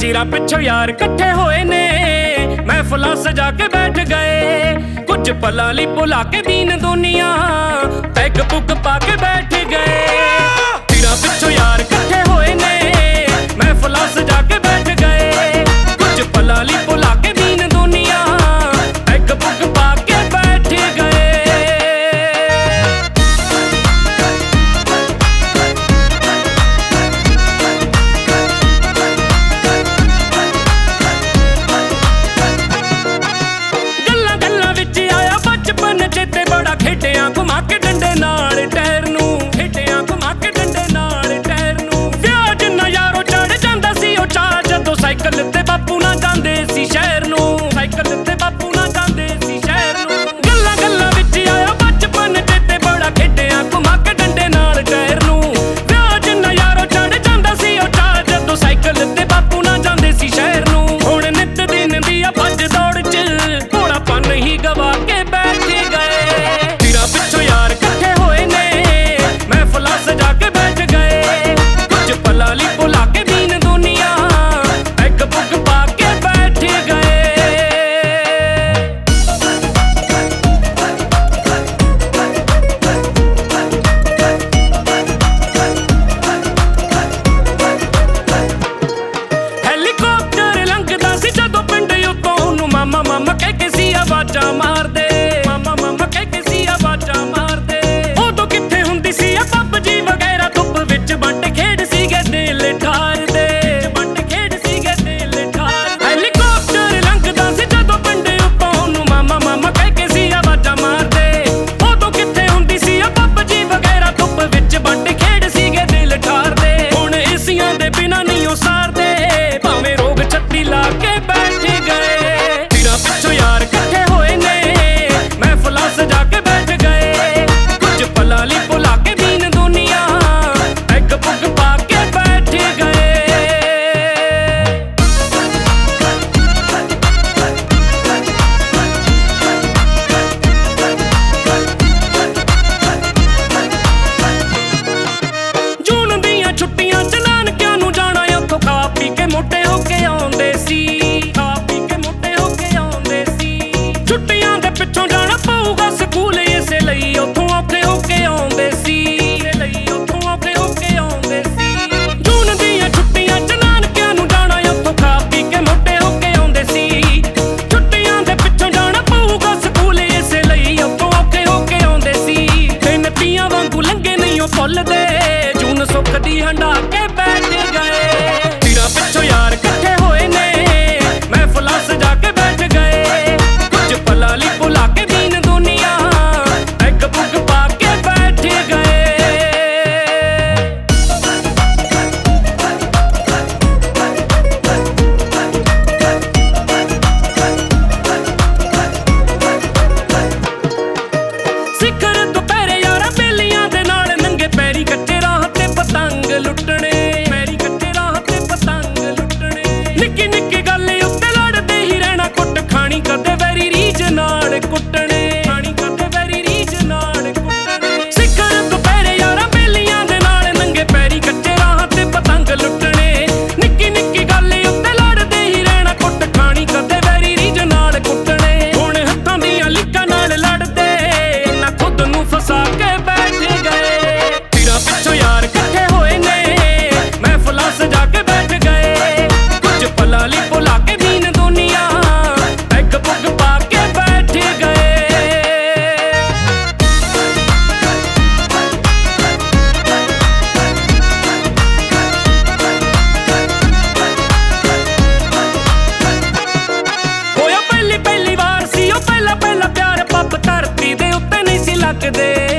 ਚਿਰਾ ਪਿੱਛੋਂ ਯਾਰ ਇਕੱਠੇ ਹੋਏ ਨੇ। ਮੈਂ ਮਹਿਫਲਾਂ ਜਾ ਕੇ ਬੈਠ ਗਏ। ਕੁਝ ਪਲਾਂ ਲਈ ਭੁਲਾ ਕੇ ਦੀਨ ਦੁਨੀਆ। ਪੈਗ ਪੁੱਗ ਪਾ ਕੇ ਬੈਠ ਗਏ। ਫੁੱਲ ਦੇ ਜੂਨ ਸੁੱਕਦੀ ਹੰਡਾ ਕੇ de